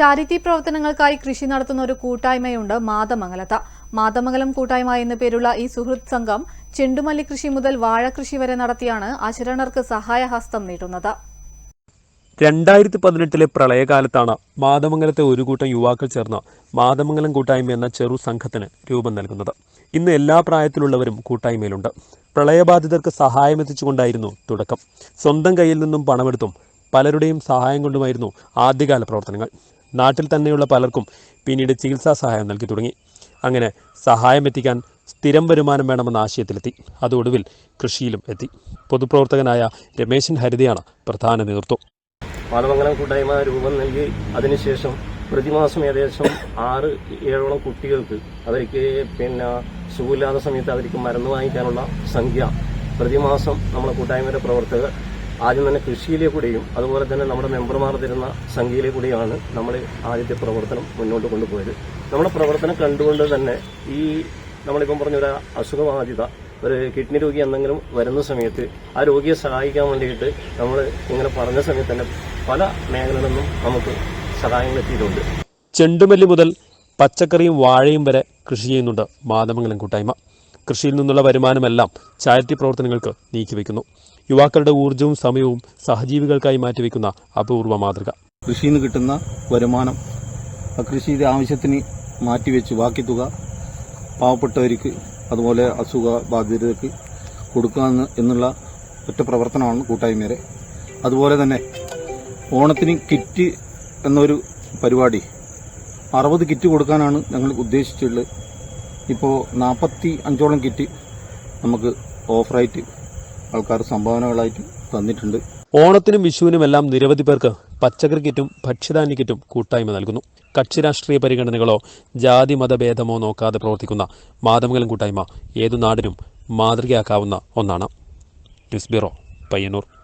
Charity പ്രവർത്തനങ്ങൾക്കായി കൃഷി നടത്തുന്ന ഒരു കൂട്ടായ്മയുണ്ട് മാതമംഗലത്ത്. മാതമംഗലം കൂട്ടായ്മ എന്നു പേരുള്ള ഈ സുഹൃത്ത് സംഘം ചെണ്ടുമല്ലി കൃഷി മുതൽ വാഴകൃഷി വരെ നടത്തിയാണ് അശരണർക്ക് സഹായഹസ്തം നീട്ടുന്നത്. രണ്ടായിരത്തി പതിനെട്ടിലെ പ്രളയകാലത്താണ് മാതമംഗലത്തെ ഒരു കൂട്ടം യുവാക്കൾ ചേർന്ന് മാതമംഗലം കൂട്ടായ്മ എന്ന ചെറു സംഘത്തിന് രൂപം നൽകുന്നത്. ഇന്ന് എല്ലാ പ്രായത്തിലുള്ളവരും കൂട്ടായ്മയിലുണ്ട്. പ്രളയബാധിതർക്ക് സഹായമെത്തിച്ചുകൊണ്ടായിരുന്നു തുടക്കം. സ്വന്തം കയ്യിൽ നിന്നും പണമെടുത്തും പലരുടെയും സഹായം കൊണ്ടുമായിരുന്നു ആദ്യകാല പ്രവർത്തനങ്ങൾ. നാട്ടിൽ തന്നെയുള്ള പലർക്കും പിന്നീട് ചികിത്സാ സഹായം നൽകി തുടങ്ങി. അങ്ങനെ സഹായം എത്തിക്കാൻ സ്ഥിരം വരുമാനം വേണമെന്ന ആശയത്തിലെത്തി. അതൊടുവിൽ കൃഷിയിലും എത്തി. പൊതുപ്രവർത്തകനായ രമേശൻ ഹരിതയാണ് പ്രധാന നേതൃത്വം. മാതമംഗലം കൂട്ടായ്മ രൂപം നൽകി. അതിനുശേഷം പ്രതിമാസം ഏകദേശം ആറ് ഏഴോളം കുട്ടികൾക്ക് അവർക്ക് പിന്നെ സുഖമില്ലാത്ത സമയത്ത് അവർക്ക് മരുന്ന് വാങ്ങിക്കാനുള്ള സംഖ്യ. പ്രതിമാസം നമ്മുടെ കൂട്ടായ്മയുടെ പ്രവർത്തകർ ആദ്യം തന്നെ കൃഷിയിലെ കൂടെയും അതുപോലെ തന്നെ നമ്മുടെ മെമ്പർമാർ തരുന്ന സംഖ്യയിലെ കൂടെയാണ് നമ്മൾ ആദ്യത്തെ പ്രവർത്തനം മുന്നോട്ട് കൊണ്ടുപോയത്. നമ്മുടെ പ്രവർത്തനം കണ്ടുകൊണ്ട് തന്നെ ഈ നമ്മളിപ്പം പറഞ്ഞ ഒരു അസുഖബാധിത ഒരു കിഡ്നി രോഗി എന്തെങ്കിലും വരുന്ന സമയത്ത് ആ രോഗിയെ സഹായിക്കാൻ വേണ്ടിയിട്ട് നമ്മൾ ഇങ്ങനെ പറഞ്ഞ സമയത്ത് തന്നെ പല മേഖലകളിൽ നിന്നും നമുക്ക് സഹായങ്ങൾ എത്തിയിട്ടുണ്ട്. ചെണ്ടുമല്ലി മുതൽ പച്ചക്കറിയും വാഴയും വരെ കൃഷി ചെയ്യുന്നുണ്ട് മാതമംഗലം കൂട്ടായ്മ. കൃഷിയിൽ നിന്നുള്ള വരുമാനമെല്ലാം ചാരിറ്റി പ്രവർത്തനങ്ങൾക്ക് നീക്കിവെക്കുന്നു. യുവാക്കളുടെ ഊർജവും സമയവും സഹജീവികൾക്കായി മാറ്റിവെക്കുന്ന അപൂർവ മാതൃക. കൃഷിയിൽ നിന്ന് കിട്ടുന്ന വരുമാനം കൃഷിയുടെ ആവശ്യത്തിന് മാറ്റിവെച്ച് ബാക്കി തുക പാവപ്പെട്ടവർക്ക് അതുപോലെ അസുഖ ബാധിതർക്ക് കൊടുക്കുക എന്ന് എന്നുള്ള ഒറ്റ പ്രവർത്തനമാണ് കൂട്ടായ്മയുടെ അതുപോലെ തന്നെ ഓണത്തിന് കിറ്റ് എന്നൊരു പരിപാടി അറുപത് കിറ്റ് കൊടുക്കാനാണ് ഞങ്ങൾ ഉദ്ദേശിച്ചുള്ളത് ഇപ്പോൾ നാൽപ്പത്തി അഞ്ചോളം കിറ്റ് നമുക്ക് ഓഫറായിട്ട് ആൾക്കാർ സംഭാവനകളായിട്ട് തന്നിട്ടുണ്ട്. ഓണത്തിനും വിഷുവിനുമെല്ലാം നിരവധി പേർക്ക് പച്ചക്കറി കിറ്റും ഭക്ഷ്യധാന്യ കിറ്റും കൂട്ടായ്മ നൽകുന്നു. കക്ഷി രാഷ്ട്രീയ പരിഗണനകളോ ജാതി മതഭേദമോ നോക്കാതെ പ്രവർത്തിക്കുന്ന മാതമംഗലം കൂട്ടായ്മ ഏതു നാടിനും മാതൃകയാക്കാവുന്ന ഒന്നാണ്. News bureau Payyanur.